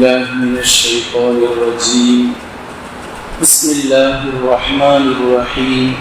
بالله من الشيطان الرجيم. بسم الله الرحمن الرحيم.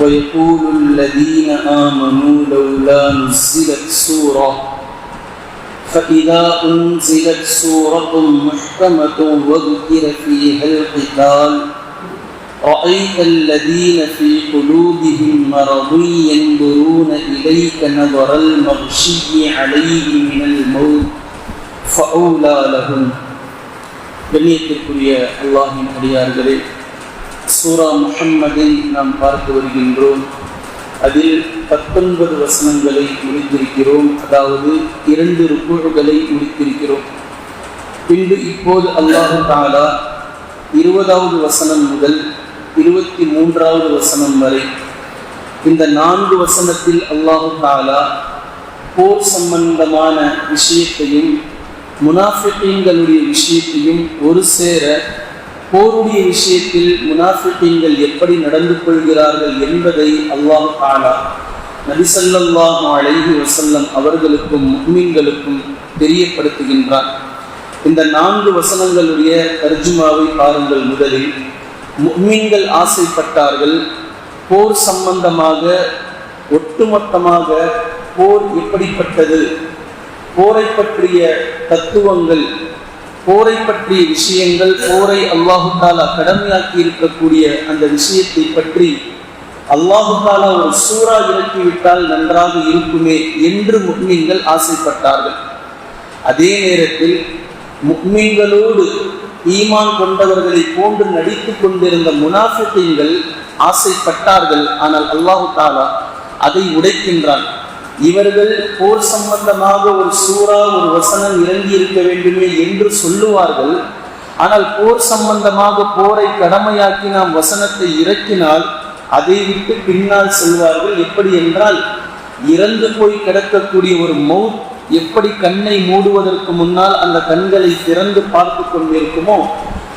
ويقول الذين آمنوا لولا نزلت سورة فإذا أنزلت سورة محكمة وذكر فيها القتال رأيت الذين في قلوبهم مرض ينظرون إليك نظر المغشي عليه من الموت. ஃபவுலாலகும் வெளியேற்றக்கூடிய அல்லாஹின் அடியார்களே சூரா முஹம்மதை நாம் பார்த்து வருகின்றோம். அதில் பத்தொன்பது வசனங்களை முடித்திருக்கிறோம். அதாவது இரண்டு ருக்குகளை முடித்திருக்கிறோம். பின்பு இப்போது அல்லாஹு தாலா இருபதாவது வசனம் முதல் இருபத்தி மூன்றாவது வசனம் வரை இந்த நான்கு வசனத்தில் அல்லாஹு தாலா போர் சம்பந்தமான விஷயத்தையும் முனாஃபிகீன்களுடைய விஷயத்தையும் ஒரு சேர போருடைய விஷயத்தில் முனாஃபிகீன்கள் எப்படி நடந்து கொள்கிறார்கள் என்பதை அல்லாஹ் காணார் நபிசல்லாஹு அலைஹி வசல்லம் அவர்களுக்கும் முக்மீன்களுக்கும் தெரியப்படுத்துகின்றார் இந்த நான்கு வசனங்களுடைய தர்ஜுமாவை பாருங்கள் முதலில். முக்மீன்கள் ஆசைப்பட்டார்கள் போர் சம்பந்தமாக ஒட்டுமொத்தமாக போர் எப்படிப்பட்டது? போரை பற்றிய தத்துவங்கள் போரை பற்றிய விஷயங்கள் போரை அல்லாஹு தாலா கடமையாக்கி இருக்கக்கூடிய அந்த விஷயத்தை பற்றி அல்லாஹு தாலா ஒரு சூறா இறக்கிவிட்டால் நன்றாக இருக்குமே என்று முக்மீன்கள் ஆசைப்பட்டார்கள். அதே நேரத்தில் முக்மீன்களோடு ஈமான் கொண்டவர்களை போன்று நடித்துக் கொண்டிருந்த முனாஃபிகீன்கள் ஆசைப்பட்டார்கள். ஆனால் அல்லாஹு தாலா அதை உடைக்கின்றான். இவர்கள் போர் சம்பந்தமாக ஒரு சூறா ஒரு வசனம் இறங்கி இருக்க வேண்டுமே என்று சொல்லுவார்கள். ஆனால் போர் சம்பந்தமாக போரை கடமையாக்கி நாம் வசனத்தை இறக்கினால் அதை விட்டு பின்னால் செல்வார்கள். எப்படி என்றால் இறந்து போய் கிடக்கக்கூடிய ஒரு மவுத் எப்படி கண்ணை மூடுவதற்கு முன்னால் அந்த கண்களை திறந்து பார்த்து கொண்டிருக்குமோ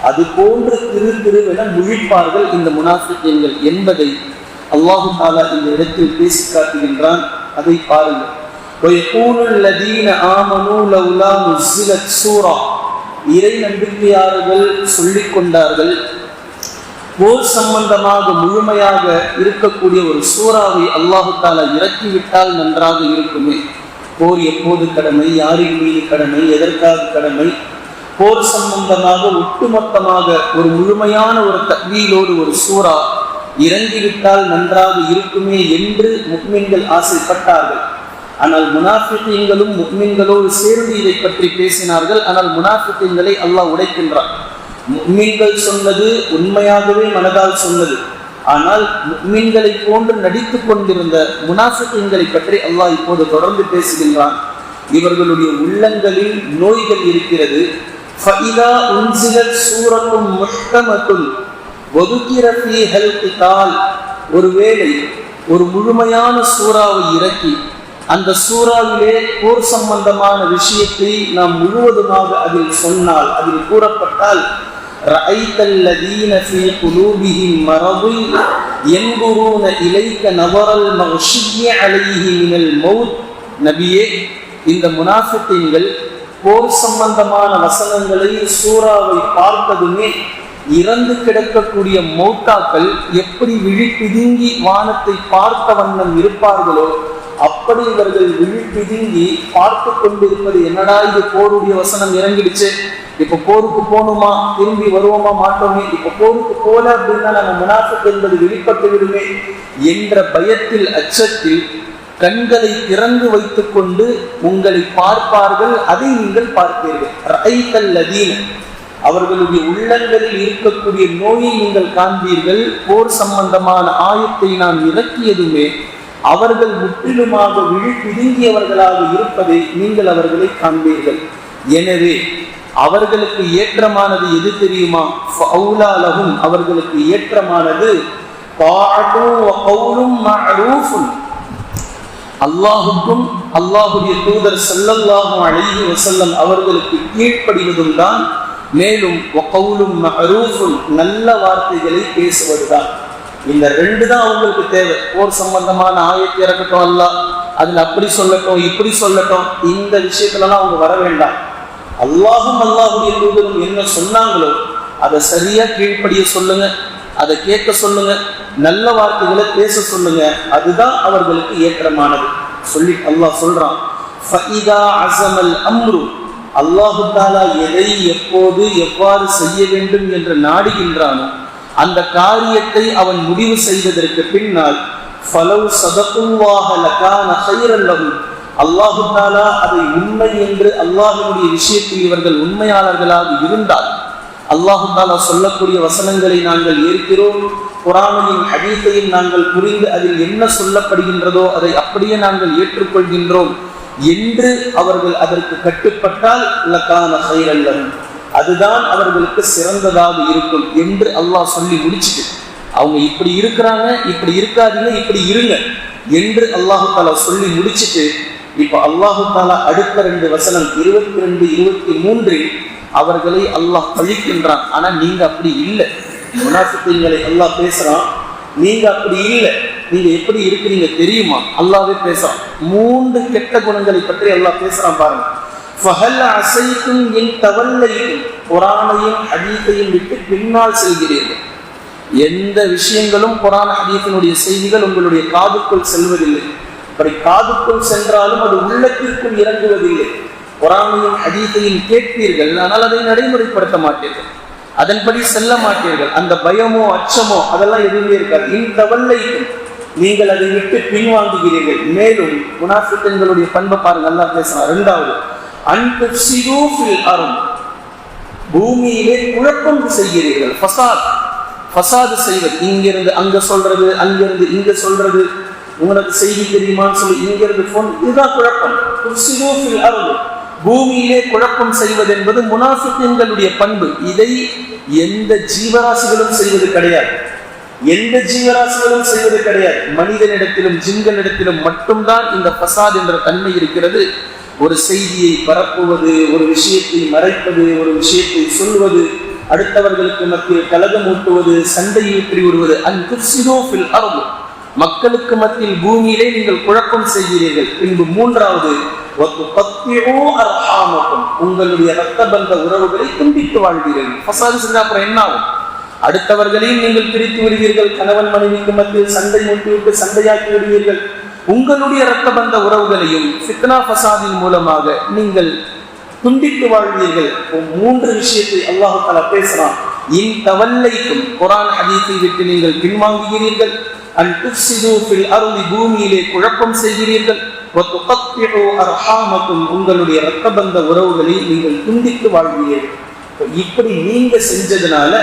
அது போன்று திரு திருவென முழிப்பார்கள் இந்த முனாஃபிக்கங்கள் என்பதை அல்லாஹு தாலா இந்த இடத்தில் பேசி காட்டுகின்றான் அதை பாருங்கள் இறை நம்பிக்கையாளர்கள் சொல்லிக் கொண்டார்கள் போர் சம்பந்தமாக முழுமையாக இருக்கக்கூடிய ஒரு சூறாவை அல்லாஹுத்தால இறக்கிவிட்டால் நன்றாக இருக்குமே. போர் எப்போது கடமை யாரின் மீது கடமை எதற்காக கடமை? போர் சம்பந்தமாக ஒட்டுமொத்தமாக ஒரு முழுமையான ஒரு தக்வீலோடு ஒரு சூறா இறங்கிவிட்டால் நன்றாக இருக்குமே என்று முக்மீன்கள் ஆசைப்பட்டார்கள். ஆனால் முனாஃபித்தீன்களும் முக்மீன்களோடு சேர்ந்து இதை பற்றி பேசினார்கள். ஆனால் முனாஃபித்தீன்களை அல்லாஹ் உடைக்கின்றான். முக்மீன்கள் சொன்னது உண்மையாகவே மனதால் சொன்னது. ஆனால் முக்மீன்களை போன்று நடித்து கொண்டிருந்த முனாஃபித்தீன்களை பற்றி அல்லாஹ் இப்போது தொடர்ந்து பேசுகின்றான். இவர்களுடைய உள்ளங்களில் நோய்கள் இருக்கிறது. ஃபைதா உன்சிலத் சூரத்தும் முஷ்டமத்துன் ஒருவேளை ஒரு முழுமையான சூறாவை இறக்கி அந்த சூறாவிலே போர் சம்பந்தமான விஷயத்தை நாம் முழுவதுமாக அதில் சொன்னால் அதில் கூறப்பட்டால் நபியே இந்த முனாஃபித்தீன்கள் போர் சம்பந்தமான வசனங்களை சூறாவை பார்த்ததுமே இறந்து கிடக்கக்கூடிய மௌத்தாக்கள் எப்படி விழிப்பிதுங்கி வானத்தை பார்த்த வண்ணம் இருப்பார்களோ அப்படி இவர்கள் விழிப்பிதுங்கி பார்த்து கொண்டிருப்பது என்னடா இது? போருடைய வசனம் இறங்கிடுச்சு. இப்ப போருக்கு போகணுமா? திரும்பி வருவோமா? மாட்டோமே. இப்ப போருக்கு போல அப்படின்னா நம்ம முனாஃபிக் என்பது வெளிப்பட்டு விடுமே என்ற பயத்தில் அச்சத்தில் கண்களை திறந்து வைத்துக் கொண்டு உங்களை பார்ப்பார்கள். அதை நீங்கள் பார்ப்பீர்கள். அவர்களுடைய உள்ளங்களில் இருக்கக்கூடிய நோயை நீங்கள் காண்பீர்கள். போர் சம்பந்தமான ஆயத்தை நான் இறக்கியதுமே அவர்கள் முற்றிலுமாக விழி பிதுங்கியவர்களாக இருப்பதை நீங்கள் அவர்களை காண்பீர்கள். எனவே அவர்களுக்கு ஏற்றமானது எது தெரியுமா? ஃபவுலாலகும் அவர்களுக்கு ஏற்றமானது அல்லாஹுக்கும் அல்லாஹுடைய தூதர் செல்லல்லாஹும் அழகி வசல்லம் அவர்களுக்கு கீழ்ப்படிவதும் தான் மேலும் ஒக்கவுலும் மரூஃபுல் நல்ல வார்த்தைகளை பேசுவதுதான். இந்த ரெண்டு தான் அவங்களுக்கு தேவை. போர் சம்பந்தமான ஆயத்தை இறக்கட்டும் அல்ல. அதில் அப்படி சொல்லட்டும் இப்படி சொல்லட்டும் இந்த விஷயத்துலலாம் அவங்க வர வேண்டாம். அல்லாஹும் அல்லாஹுடைய தூதரும் என்ன சொன்னாங்களோ அதை சரியா கீழ்ப்படிய சொல்லுங்க அதை கேட்க சொல்லுங்க நல்ல வார்த்தைகளை பேச சொல்லுங்க அதுதான் அவர்களுக்கு ஏற்றமானது. சொல்லி அல்லாஹ் சொல்றான் அம்ரு அல்லாஹு தாலா எதை எப்போது எவ்வாறு செய்ய வேண்டும் என்று நாடுகின்றானோ அந்த காரியத்தை அவன் முடிவு செய்வதற்கு பின்னால் ஃபலவ் சதகுல்லாஹ அல்லாஹு தாலா அதை உண்மை என்று அல்லாஹுடைய விஷயத்தில் இவர்கள் உண்மையாளர்களாக இருந்தால் அல்லாஹு தாலா சொல்லக்கூடிய வசனங்களை நாங்கள் ஏற்கிறோம் குரானையும் ஹதீஸையும் நாங்கள் புரிந்து அதில் என்ன சொல்லப்படுகின்றதோ அதை அப்படியே நாங்கள் ஏற்றுக்கொள்கின்றோம். என்று அவர்கள் அதற்கு கட்டுப்பட்டால் உலக்கான ஹைரல்லன் அதுதான் அவர்களுக்கு சிறந்ததாக இருக்கும் என்று அல்லாஹ் சொல்லி முடிச்சுட்டு அவங்க இப்படி இருக்கிறாங்க இப்படி இருக்காதீங்க இப்படி இருங்க என்று அல்லாஹு தாலா சொல்லி முடிச்சுட்டு இப்ப அல்லாஹு தாலா அடுத்த ரெண்டு வசனம் இருபத்தி ரெண்டு இருபத்தி மூன்றில் அவர்களை அல்லாஹ் பழிக்கின்றான். ஆனா நீங்க அப்படி இல்லை. முனாஃபித்தீங்களை அல்லாஹ் பேசுறான். நீங்க அப்படி இல்லை. நீங்க எப்படி இருக்கிறீங்க தெரியுமா? அல்லாவே பேசுறான் மூன்று கெட்ட குணங்களை பற்றி அல்லாஹ் பேசுறான் பாருங்க. ஃபஹல் அசைக்கும் என் தவல்லையும் குரானையும் ஹதீஸையும் விட்டு பின்னால் செல்கிறீர்கள். எந்த விஷயங்களும் குரான் ஹதீஸினுடைய செய்திகள் உங்களுடைய காதுக்குள் செல்வதில்லை. அப்படி காதுக்குள் சென்றாலும் அது உள்ளத்திற்குள் இறங்குவதில்லை. குரானையும் ஹதீஸையும் கேட்பீர்கள் ஆனால் அதை நடைமுறைப்படுத்த மாட்டீர்கள். அதன்படி செல்ல மாட்டீர்கள். அந்த பயமோ அச்சமோ அதெல்லாம் எதுவுமே இருக்காது. இந்த வல்லைக்கும் நீங்கள் அதை விட்டு பின்வாங்குகிறீர்கள். மேலும் முனாஃபிக்கன்களுடைய பண்பை பாருங்க நல்லா பேசலாம் ரெண்டாவது அன்புசிரூஃபில் அரும் பூமியிலே குழப்பம் செய்கிறீர்கள். ஃபசாத் ஃபசாது செய்வது. இங்கிருந்து அங்க சொல்றது அங்கிருந்து இங்க சொல்றது. உங்களுக்கு செய்தி தெரியுமான்னு சொல்லி இங்கிருந்து போன் இதுதான் குழப்பம். துஃப்சிரூஃபில் அரும் பூமியிலே குழப்பம் செய்வது என்பது முனாஃபிக்கின்களுடைய பண்பு. இதை எந்த ஜீவராசிகளும் செய்வது கிடையாது. எந்த ஜீவராசிகளும் செய்வது கிடையாது. மனிதனிடத்திலும் ஜிங்களிடத்திலும் மட்டும்தான் இந்த பசாத் என்ற தன்மை இருக்கிறது. ஒரு செய்தியை பரப்புவது ஒரு விஷயத்தை மறைப்பது ஒரு விஷயத்தை சொல்வது அடுத்தவர்களுக்கு மத்தியில் கலகம் ஊட்டுவது சண்டையை விடுவது. அன்புசிரோஃபில் அருள் மக்களுக்கு மத்தியில் பூமியிலே நீங்கள் குழப்பம் செய்கிறீர்கள். பின்பு மூன்றாவது உங்களுடைய ரத்த பந்த உறவுகளை துண்டித்து வாழ்கிறீர்கள் அப்புறம் என்ன ஆகும்? அடுத்தவர்களையும் நீங்கள் பிரித்து விடுவீர்கள். கணவன் மனைவிக்கு மத்தியில் சண்டை முட்டிவிட்டு சண்டையாக்கி விடுவீர்கள். உங்களுடைய ரத்த பந்த உறவுகளையும் சித்னா பசாதின் மூலமாக நீங்கள் துண்டித்து வாழ்வீர்கள். மூன்று விஷயத்தை அல்லாஹு தாலா பேசுறான். இன் தவல்லைக்கும் குரான் ஹதீஸை விட்டு நீங்கள் பின்வாங்குகிறீர்கள். அன் துஃப்சிது ஃபில் அருளி பூமியிலே குழப்பம் செய்கிறீர்கள். உங்களுடைய ரத்த பந்த உறவுகளை நீங்கள் துண்டித்து வாழ்வீர்கள். இப்படி நீங்க செஞ்சதுனால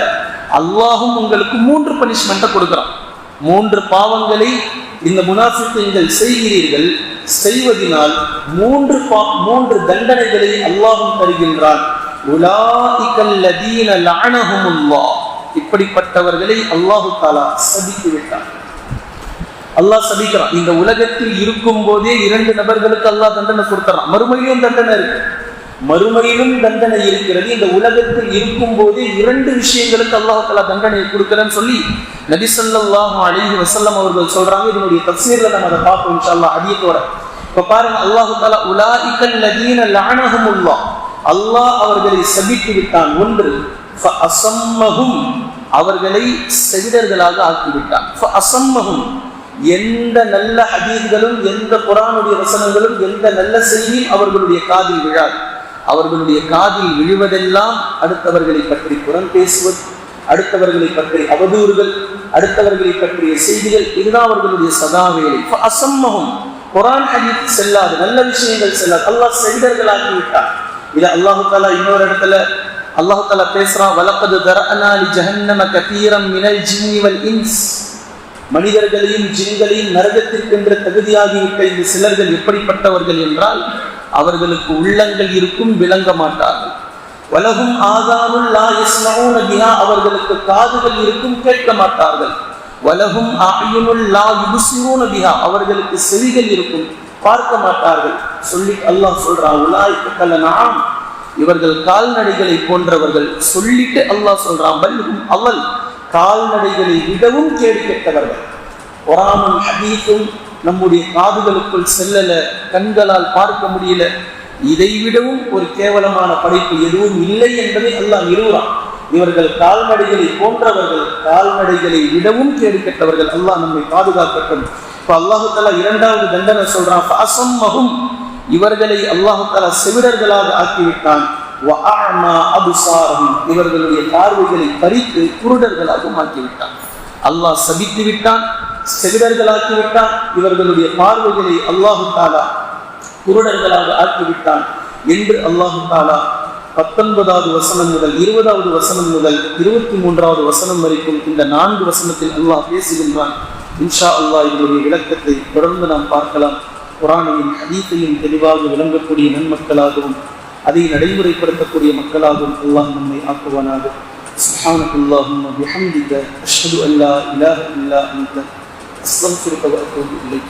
அல்லாஹும் உங்களுக்கு மூன்று பனிஷ்மெண்ட்டை கொடுக்குறான். மூன்று பாவங்களை இந்த முனாஃபிக்கங்கள் செய்கிறீர்கள். செய்வதனால் மூன்று பா மூன்று தண்டனைகளை அல்லாஹும் தருகின்றான். இப்படிப்பட்டவர்களை அல்லாஹு தாலா சபித்து விட்டான். அல்லாஹ் சபிக்கிறான். இந்த உலகத்தில் இருக்கும் போதே இரண்டு நபர்களுக்கு அல்லாஹ் தண்டனை கொடுத்துறான். மறுமையும் தண்டனை இருக்கு. மறுமையிலும் தண்டனை இருக்கிறது. இந்த உலகத்தில் இருக்கும் போது இரண்டு விஷயங்களுக்கு அல்லாஹால தலா தண்டனை கொடுக்கிறேன்னு சொல்லி நபி அலிஹி வசல்லம் அவர்கள் சொல்றாங்க. இதனுடைய தப்சீர்ல நம்ம அதை பார்ப்போம் இன்ஷால்லா அதியத்தோட இப்ப பாருங்க அல்லாஹு தாலா உலாஇகல் லானகம் லஅனஹுமுல்லாஹ் அல்லாஹ் அவர்களை சபித்து விட்டான். ஒன்று அசம்மகும் அவர்களை செவிடர்களாக ஆக்கிவிட்டான். அசம்மகும் எந்த நல்ல ஹதீர்களும் எந்த குரானுடைய வசனங்களும் எந்த நல்ல செய்தியும் அவர்களுடைய காதில் விழாது. அவர்களுடைய காதில் விழுவதெல்லாம் அடுத்தவர்களை பற்றி புறம் பேசுவது அடுத்தவர்களை பற்றி அவதூறுகள் அடுத்தவர்களை பற்றிய செய்திகள் இதுதான் அவர்களுடைய சதா வேலை. அசம்மகம் குரான் ஹதீஸ் செல்லாது நல்ல விஷயங்கள் செல்லாது. அல்லாஹ் செய்தர்களாகிவிட்டார் இது அல்லாஹு தாலா இன்னொரு இடத்துல அல்லாஹு தாலா பேசுறான். வலப்பது தரஅனா ஜஹன்னம கதீரம் மினல் ஜின்னி இன்ஸ். மனிதர்களையும் ஜின்களையும் நரகத்திற்கென்று தகுதியாகிவிட்ட இந்த சிலர்கள் எப்படிப்பட்டவர்கள் என்றால் அவர்களுக்கு உள்ளங்கள் இருக்கும் விளங்க மாட்டார்கள். வலகும் ஆதாருள் லா யஸ்மஊன பிஹா அவர்களுக்கு காதுகள் இருக்கும் கேட்க மாட்டார்கள். வலகும் ஆயுனுல் லா யுபசிரூன பிஹா அவர்களுக்கு செவிகள் இருக்கும் பார்க்க மாட்டார்கள். சொல்லி அல்லாஹ் சொல்றான் உலாய்க்கு இவர்கள் கால்நடைகளை போன்றவர்கள் சொல்லிட்டு அல்லாஹ் சொல்றான் பல்லும் அவல். கால்நடைகளை விடவும் கேடு கெட்டவர்கள். குரானும் ஹதீஸும் நம்முடைய காதுகளுக்குள் செல்லல கண்களால் பார்க்க முடியல. இதை விடவும் ஒரு கேவலமான படைப்பு எதுவும் இல்லை என்பதை அல்லாஹ் நிறுவுறான் இவர்கள் கால்நடைகளை போன்றவர்கள் கால்நடைகளை விடவும் கேடு கெட்டவர்கள் அல்லாஹ் நம்மை பாதுகாக்கட்டும். இப்ப அல்லாஹு தாலா இரண்டாவது தண்டனை சொல்றான் "ஃபஅசம்மஹும்", இவர்களை அல்லாஹு தாலா செவிடர்களாக ஆக்கிவிட்டான். இவர்களுடைய பார்வைகளை பறித்து குருடர்களாக ஆக்கிவிட்டான். அல்லாஹ் சபித்து விட்டான் செவிடர்களாக்கி விட்டான் இவர்களுடைய பார்வைகளை அல்லாஹு தாலா குருடர்களாக ஆக்கிவிட்டான் என்று அல்லாஹு தாலா பத்தொன்பதாவது வசனம் முதல் இருபதாவது வசனம் முதல் இருபத்தி மூன்றாவது வசனம் வரைக்கும் இந்த நான்கு வசனத்தில் அல்லாஹ் பேசுகின்றான் இன்ஷா அல்லாஹ் இதனுடைய விளக்கத்தை தொடர்ந்து நாம் பார்க்கலாம் குரானையும் ஹதீஸையும் தெளிவாக விளங்கக்கூடிய நன்மக்களாகவும் அதை நடைமுறைப்படுத்தக்கூடிய மக்களாகவும் அல்லாஹ் நம்மை ஆக்குவானாக سبحانك اللهم وبحمدك أشهد أن لا إله إلا أنت الصمت لك وأتوب إليك